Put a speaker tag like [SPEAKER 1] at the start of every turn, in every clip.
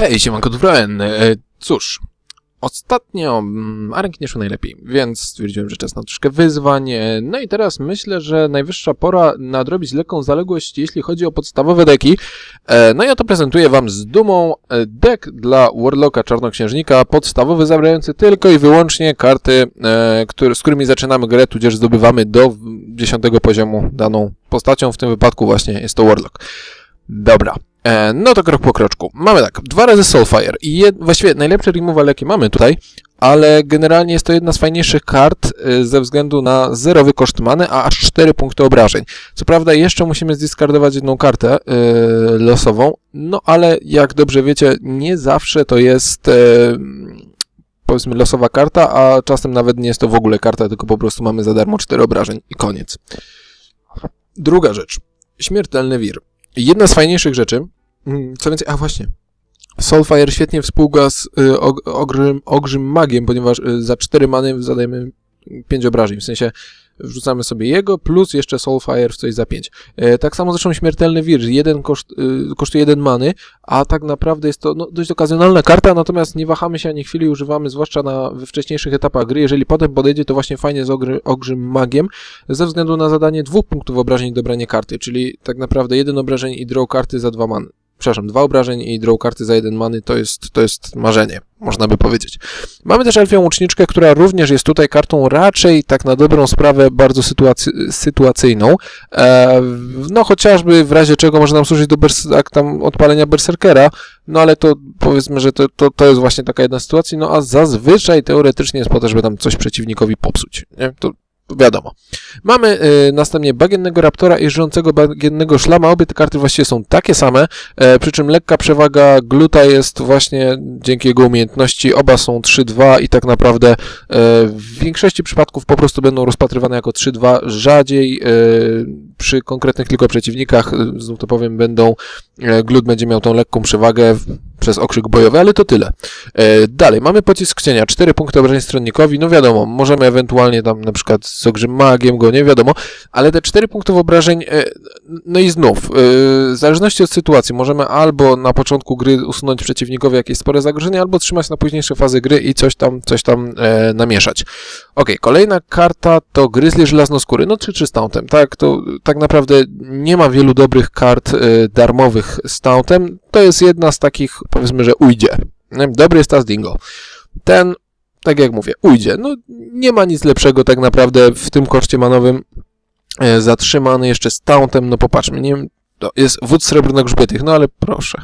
[SPEAKER 1] Hej, siemanko Dufraen. E, Cóż, ostatnio mm, Arenk nie szło najlepiej, więc stwierdziłem, że czas na troszkę wyzwań. E, No i teraz myślę, że najwyższa pora nadrobić lekką zaległość, jeśli chodzi o podstawowe deki. E, No i oto prezentuję wam z dumą deck dla Warlocka Czarnoksiężnika, podstawowy, zawierający tylko i wyłącznie karty, z którymi zaczynamy grę, tudzież zdobywamy do 10 poziomu daną postacią, w tym wypadku właśnie jest to Warlock. Dobra. E, no to krok po kroczku. Mamy tak, dwa razy Soulfire i jed... właściwie najlepsze removal jakie mamy tutaj, ale generalnie jest to jedna z fajniejszych kart e, ze względu na zerowy koszt many, a aż 4 punkty obrażeń. Co prawda jeszcze musimy zdiskardować jedną kartę e, losową, no ale jak dobrze wiecie, nie zawsze to jest e, powiedzmy losowa karta, a czasem nawet nie jest to w ogóle karta, tylko po prostu mamy za darmo 4 obrażeń i koniec. Druga rzecz. Śmiertelny wir. Jedna z fajniejszych rzeczy, mm, co więcej, a właśnie, Soulfire świetnie współgra z y, og, ogrym, ogrzym magiem, ponieważ y, za 4 many zadajemy 5 obrażeń, w sensie wrzucamy sobie jego, plus jeszcze Soulfire w coś za 5. E, tak samo zresztą śmiertelny wir, jeden koszt, y, kosztuje 1 many, a tak naprawdę jest to no, dość okazjonalna karta, natomiast nie wahamy się ani chwili, używamy zwłaszcza na we wcześniejszych etapach gry, jeżeli potem podejdzie to właśnie fajnie z ogry, ogrzym magiem, ze względu na zadanie dwóch punktów obrażeń dobranie karty, czyli tak naprawdę jeden obrażeń i draw karty za dwa many. Przepraszam, dwa obrażeń i draw karty za jeden many to jest, to jest marzenie, można by powiedzieć. Mamy też elfią łuczniczkę, która również jest tutaj kartą raczej tak na dobrą sprawę bardzo sytuacy sytuacyjną. E, no chociażby w razie czego może nam służyć do bers- jak tam odpalenia berserkera, no ale to powiedzmy, że to, to, to jest właśnie taka jedna sytuacja, no a zazwyczaj teoretycznie jest po to, żeby tam coś przeciwnikowi popsuć, nie? To wiadomo. Mamy y, następnie bagiennego raptora i żyjącego bagiennego szlama. Obie te karty właściwie są takie same, e, przy czym lekka przewaga gluta jest właśnie dzięki jego umiejętności. Oba są 3-2 i tak naprawdę e, w większości przypadków po prostu będą rozpatrywane jako 3-2. Rzadziej e, przy konkretnych tylko przeciwnikach, e, znów to powiem, będą e, glut będzie miał tą lekką przewagę przez okrzyk bojowy, ale to tyle. E, dalej, mamy pocisk cienia, 4 punkty obrażeń stronnikowi, no wiadomo, możemy ewentualnie tam na przykład z ogrzym magiem go, nie wiadomo, ale te 4 punktów obrażeń, e, no i znów, e, w zależności od sytuacji, możemy albo na początku gry usunąć przeciwnikowi jakieś spore zagrożenie, albo trzymać na późniejsze fazy gry i coś tam, coś tam e, namieszać. Ok, kolejna karta to Gryzly Żelaznoskóry, no czy, czy Stountem, tak, to tak naprawdę nie ma wielu dobrych kart e, darmowych Stountem, to jest jedna z takich, powiedzmy, że ujdzie. Dobry jest tas Dingo. Ten, tak jak mówię, ujdzie. No, nie ma nic lepszego tak naprawdę w tym koszcie manowym. E, zatrzymany jeszcze Stountem, no popatrzmy, nie wiem, jest wódz srebrnogrzbietych, no ale proszę.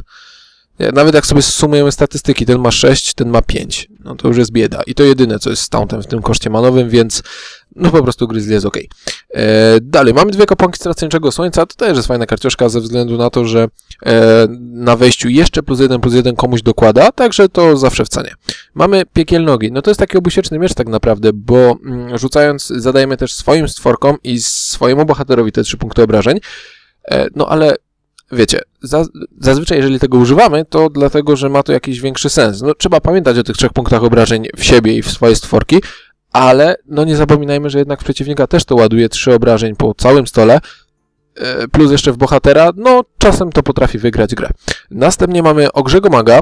[SPEAKER 1] Nie, nawet jak sobie sumujemy statystyki, ten ma 6, ten ma 5. No to już jest bieda. I to jedyne, co jest stountem w tym koszcie manowym, więc no po prostu Grizzly jest ok. E, dalej, mamy dwie kapłanki straceńczego słońca. To też jest fajna karcioszka ze względu na to, że e, na wejściu jeszcze plus jeden plus jeden komuś dokłada, także to zawsze w cenie. Mamy piekielny ogień. No to jest taki obusieczny miecz tak naprawdę, bo mm, rzucając zadajemy też swoim stworkom i swojemu bohaterowi te trzy punkty obrażeń. E, no ale wiecie, za, zazwyczaj jeżeli tego używamy, to dlatego, że ma to jakiś większy sens. No, trzeba pamiętać o tych trzech punktach obrażeń w siebie i w swoje stworki, ale no nie zapominajmy, że jednak w przeciwnika też to ładuje trzy obrażeń po całym stole, e, plus jeszcze w bohatera, no czasem to potrafi wygrać grę. Następnie mamy Ogrzego Maga,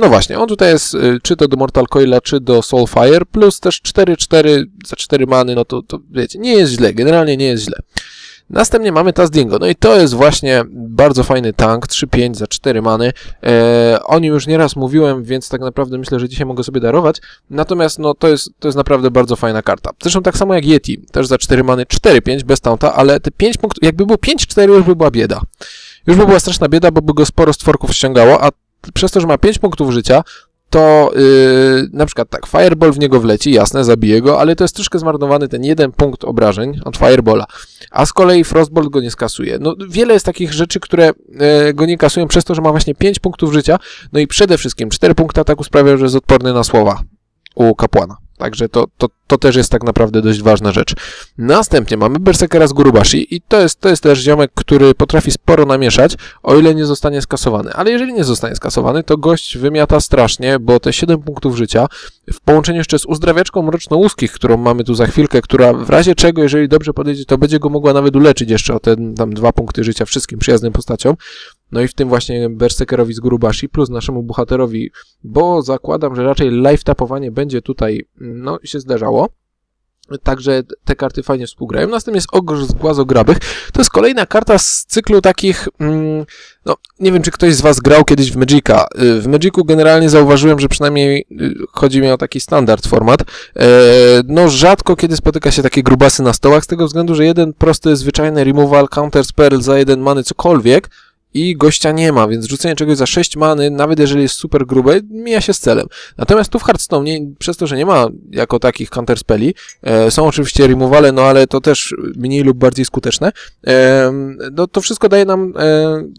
[SPEAKER 1] no właśnie, on tutaj jest e, czy to do Mortal Coila, czy do Soulfire, plus też 4-4 za 4 many, no to, to wiecie, nie jest źle, generalnie nie jest źle. Następnie mamy Tazdingo. No i to jest właśnie bardzo fajny tank, 3-5 za 4 many. E, o nim już nieraz mówiłem, więc tak naprawdę myślę, że dzisiaj mogę sobie darować. Natomiast no to jest, to jest naprawdę bardzo fajna karta. Zresztą tak samo jak Yeti, też za 4 many 4-5 bez taunta, ale te 5 punktów, jakby było 5-4 już by była bieda. Już by była straszna bieda, bo by go sporo stworków ściągało, a przez to, że ma 5 punktów życia, to yy, na przykład tak, Fireball w niego wleci, jasne, zabije go, ale to jest troszkę zmarnowany ten jeden punkt obrażeń od Firebola, a z kolei Frostbolt go nie skasuje. No, wiele jest takich rzeczy, które yy, go nie kasują przez to, że ma właśnie 5 punktów życia, no i przede wszystkim 4 punkty ataku sprawiają, że jest odporny na słowa u kapłana. Także to, to, to też jest tak naprawdę dość ważna rzecz. Następnie mamy Berserkera z Gurubashi i to jest, to jest też ziomek, który potrafi sporo namieszać, o ile nie zostanie skasowany. Ale jeżeli nie zostanie skasowany, to gość wymiata strasznie, bo te 7 punktów życia w połączeniu jeszcze z uzdrawiaczką mrocznołuskich, którą mamy tu za chwilkę, która w razie czego, jeżeli dobrze podejdzie, to będzie go mogła nawet uleczyć jeszcze o te tam dwa punkty życia wszystkim przyjaznym postaciom, no i w tym właśnie Berserkerowi z Gurubashi, plus naszemu bohaterowi, bo zakładam, że raczej live tapowanie będzie tutaj, no, się zdarzało. Także te karty fajnie współgrają. Następnie jest Ogr z Głazograbych. To jest kolejna karta z cyklu takich, mm, no nie wiem, czy ktoś z Was grał kiedyś w Magica. Y, W Magicu generalnie zauważyłem, że przynajmniej y, chodzi mi o taki standard format. E, No rzadko kiedy spotyka się takie grubasy na stołach, z tego względu, że jeden prosty, zwyczajny removal, counter spell za jeden many cokolwiek i gościa nie ma, więc rzucenie czegoś za 6 many, nawet jeżeli jest super grube, mija się z celem. Natomiast tu w Hearthstone, przez to, że nie ma jako takich counterspelli, e, są oczywiście removale, no ale to też mniej lub bardziej skuteczne, e, no to wszystko daje nam e,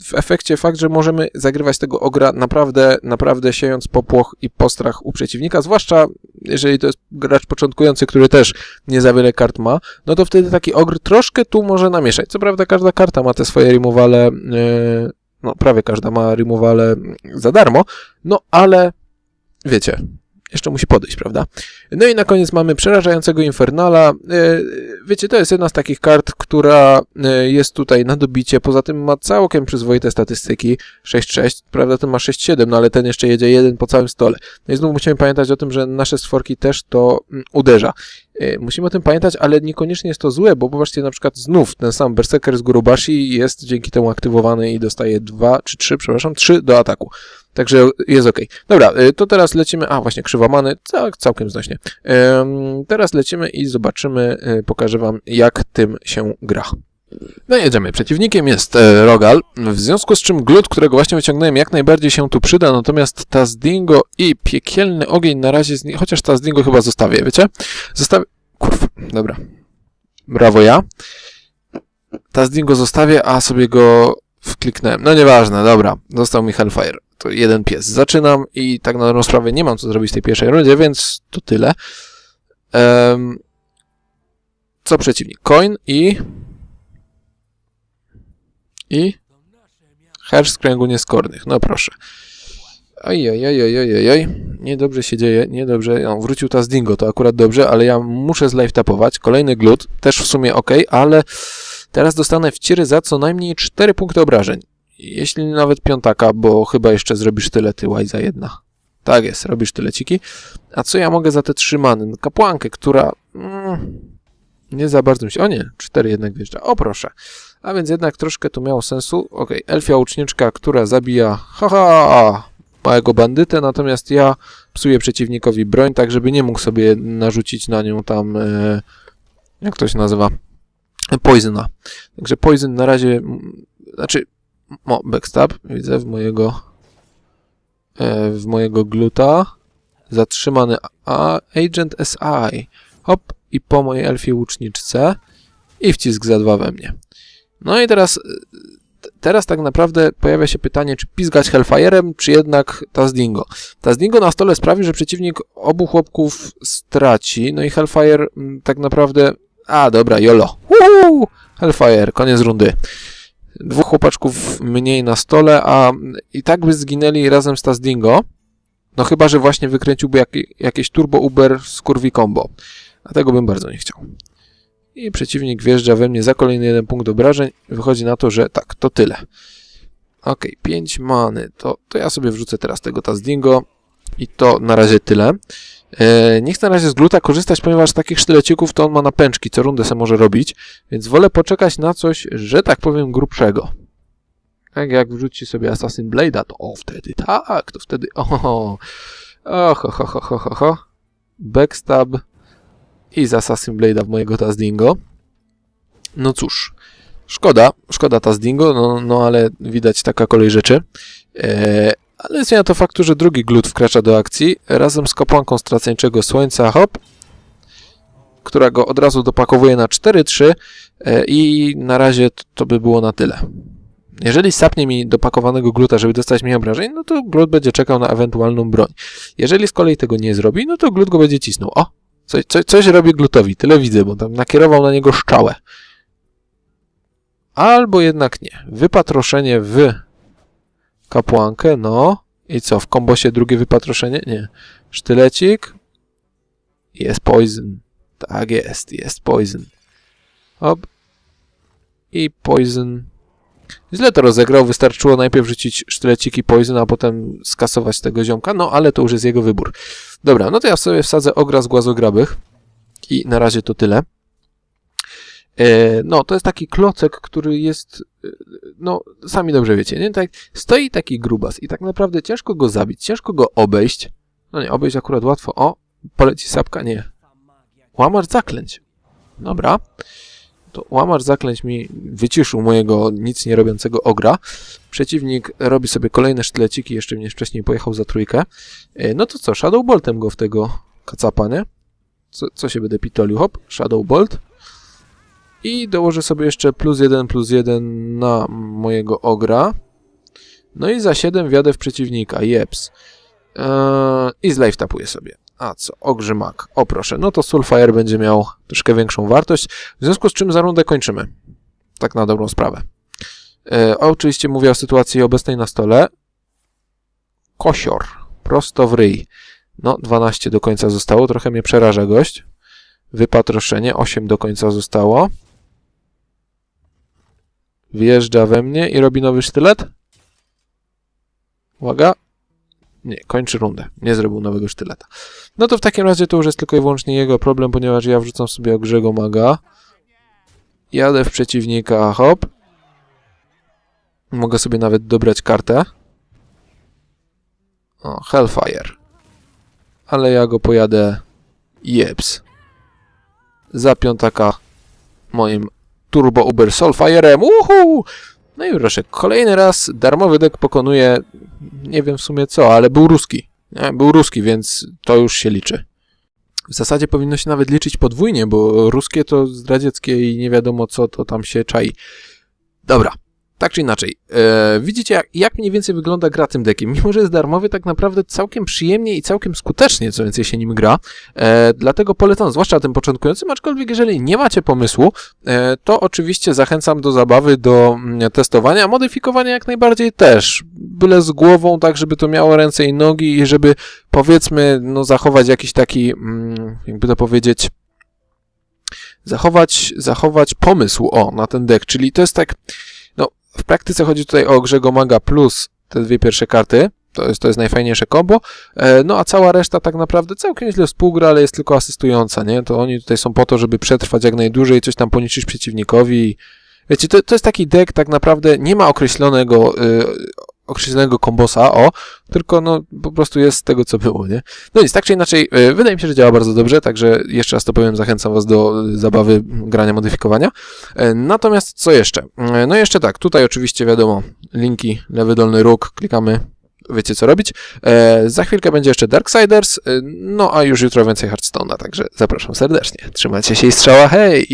[SPEAKER 1] w efekcie fakt, że możemy zagrywać tego ogra naprawdę, naprawdę siejąc popłoch i postrach u przeciwnika, zwłaszcza jeżeli to jest gracz początkujący, który też nie za wiele kart ma, no to wtedy taki ogr troszkę tu może namieszać. Co prawda każda karta ma te swoje removale, e, no prawie każda ma removale za darmo, no ale wiecie, jeszcze musi podejść, prawda? No i na koniec mamy przerażającego Infernala. E, Wiecie, to jest jedna z takich kart, która e, jest tutaj na dobicie. Poza tym ma całkiem przyzwoite statystyki. 6-6, prawda, ten ma 6-7, no ale ten jeszcze jedzie jeden po całym stole. No i znów musimy pamiętać o tym, że nasze stworki też to mm, uderza. E, Musimy o tym pamiętać, ale niekoniecznie jest to złe, bo popatrzcie, na przykład znów ten sam Berserker z Gurubashi jest dzięki temu aktywowany i dostaje 2 czy 3, przepraszam, 3 do ataku. Także jest ok. Dobra, y, to teraz lecimy. A, właśnie, krzywomany, cał, całkiem znośnie. Teraz lecimy i zobaczymy, y, pokażę Wam, jak tym się gra. No jedziemy. Przeciwnikiem jest e, Rogal, w związku z czym glut, którego właśnie wyciągnąłem, jak najbardziej się tu przyda, natomiast Tazdingo i piekielny ogień na razie, z nie... chociaż Tazdingo chyba zostawię, wiecie? Zostawię... Kurwa, dobra. Brawo ja. Tazdingo zostawię, a sobie go wkliknąłem. No nieważne, dobra. Został mi Hellfire. To jeden pies. Zaczynam i tak na dobrą sprawę nie mam co zrobić w tej pierwszej rundzie, więc to tyle. Em, co przeciwnik? Coin i... I... Herz z kręgu nieskornych. No proszę. Oj, oj, oj, oj, oj, oj. Niedobrze się dzieje, niedobrze. No, wrócił ta z Dingo, to akurat dobrze, ale ja muszę live tapować. Kolejny glut, też w sumie ok, ale teraz dostanę w ciry za co najmniej 4 punkty obrażeń. Jeśli nawet piątaka, bo chyba jeszcze zrobisz tyle tyła i za jedna. Tak jest, robisz tyle ciki. A co ja mogę za te trzy many? No, Kapłankę, która... Mm, nie za bardzo mi się... O nie, cztery jednak wjeżdża. O proszę. A więc jednak troszkę to miało sensu. Ok, elfia łuczniczka, która zabija... Haha! Małego bandytę, natomiast ja psuję przeciwnikowi broń, tak żeby nie mógł sobie narzucić na nią tam... E, jak to się nazywa? Poisona. Także Poison na razie... Znaczy... O, backstab. Widzę w mojego... E, w mojego gluta. Zatrzymany a, Agent SI. Hop. I po mojej elfie łuczniczce. I wcisk za dwa we mnie. No i teraz... e, Teraz tak naprawdę pojawia się pytanie, czy pizgać Hellfire'em, czy jednak Tazdingo. Tazdingo na stole sprawi, że przeciwnik obu chłopków straci, no i Hellfire mm, tak naprawdę... A, dobra, jolo. Uhu! Hellfire, koniec rundy. Dwóch chłopaczków mniej na stole, a i tak by zginęli razem z Tazdingo. No chyba, że właśnie wykręciłby jak, jakieś turbo Uber z kurwi combo. A tego bym bardzo nie chciał. I przeciwnik wjeżdża we mnie za kolejny jeden punkt obrażeń. Wychodzi na to, że tak, to tyle. Ok, 5 many. To, to ja sobie wrzucę teraz tego Tazdingo. I to na razie tyle. E, nie chcę na razie z gluta korzystać, ponieważ takich sztylecików to on ma na pęczki, co rundę se może robić. Więc wolę poczekać na coś, że tak powiem, grubszego. Tak jak wrzuci sobie Assassin Blade'a, to o, wtedy tak, to wtedy o, o, ho, ho, ho, ho, ho, ho. Backstab i z Assassin Blade'a w mojego Tazdingo. No cóż, szkoda, szkoda Tazdingo, no, no ale widać taka kolej rzeczy. E, ale zmienia to faktu, że drugi glut wkracza do akcji razem z kapłanką straceńczego słońca, hop, która go od razu dopakowuje na 4-3 e, i na razie to, by było na tyle. Jeżeli sapnie mi dopakowanego gluta, żeby dostać mniej obrażeń, no to glut będzie czekał na ewentualną broń. Jeżeli z kolei tego nie zrobi, no to glut go będzie cisnął. O! Coś, coś, coś robi glutowi, tyle widzę, bo tam nakierował na niego szczałę. Albo jednak nie. Wypatroszenie w kapłankę, no. I co, w kombosie drugie wypatroszenie? Nie. Sztylecik. Jest poison. Tak jest, jest poison. Hop. I poison. źle to rozegrał, wystarczyło najpierw rzucić sztyleciki poison, a potem skasować tego ziomka, no ale to już jest jego wybór. Dobra, no to ja sobie wsadzę ogra z głazograbych i na razie to tyle. E, no, to jest taki klocek, który jest, no, sami dobrze wiecie, nie? Tak, stoi taki grubas i tak naprawdę ciężko go zabić, ciężko go obejść. No nie, obejść akurat łatwo. O, poleci sapka? Nie. Łamacz zaklęć. Dobra. To łamacz zaklęć mi wyciszył mojego nic nie robiącego ogra. Przeciwnik robi sobie kolejne sztyleciki, jeszcze mnie wcześniej pojechał za trójkę. E, No to co, Shadow Boltem go w tego kacapa, nie? Co, co się będę pitolił? Hop, Shadow Bolt. I dołożę sobie jeszcze plus jeden, plus jeden na mojego ogra. No i za 7 wjadę w przeciwnika, jeps. Eee, I z tapuję sobie. A co? Ogrzy mak. O proszę, no to Soulfire będzie miał troszkę większą wartość, w związku z czym za rundę kończymy. Tak na dobrą sprawę. E, oczywiście mówię o sytuacji obecnej na stole. Kosior. Prosto w ryj. No, 12 do końca zostało, trochę mnie przeraża gość. Wypatroszenie, 8 do końca zostało. Wjeżdża we mnie i robi nowy sztylet. Uwaga. Nie, kończy rundę. Nie zrobił nowego sztyleta. No to w takim razie to już jest tylko i wyłącznie jego problem, ponieważ ja wrzucam sobie ogrzego maga. Jadę w przeciwnika, hop. Mogę sobie nawet dobrać kartę. O, Hellfire. Ale ja go pojadę jeps. Za piątaka moim Turbo Uber Soulfire'em. Uhu! No i proszę, kolejny raz darmowy deck pokonuje, nie wiem w sumie co, ale był ruski. Był ruski, więc to już się liczy. W zasadzie powinno się nawet liczyć podwójnie, bo ruskie to zdradzieckie i nie wiadomo co to tam się czai. Dobra, tak czy inaczej. E, widzicie, jak, jak mniej więcej wygląda gra tym deckiem. Mimo, że jest darmowy, tak naprawdę całkiem przyjemnie i całkiem skutecznie, co więcej się nim gra. E, dlatego polecam, zwłaszcza tym początkującym, aczkolwiek jeżeli nie macie pomysłu, e, to oczywiście zachęcam do zabawy, do mm, testowania, modyfikowania jak najbardziej też. Byle z głową, tak żeby to miało ręce i nogi i żeby powiedzmy, no zachować jakiś taki, mm, jakby to powiedzieć, zachować, zachować pomysł, o, na ten deck, czyli to jest tak, w praktyce chodzi tutaj o Grzego Maga plus te dwie pierwsze karty, to jest, to jest najfajniejsze combo, e, no a cała reszta tak naprawdę całkiem źle współgra, ale jest tylko asystująca, nie, to oni tutaj są po to, żeby przetrwać jak najdłużej, coś tam poniczyć przeciwnikowi. Wiecie, to, to jest taki deck, tak naprawdę nie ma określonego, określonego kombosa, o, tylko no po prostu jest z tego, co było, nie? No nic, tak czy inaczej, y, wydaje mi się, że działa bardzo dobrze, także jeszcze raz to powiem, zachęcam Was do y, zabawy grania, modyfikowania. E, Natomiast co jeszcze? E, No jeszcze tak, tutaj oczywiście wiadomo, linki, lewy dolny róg, klikamy, wiecie co robić. E, za chwilkę będzie jeszcze Darksiders, e, no a już jutro więcej Hearthstone'a, także zapraszam serdecznie. Trzymajcie się i strzała, hej!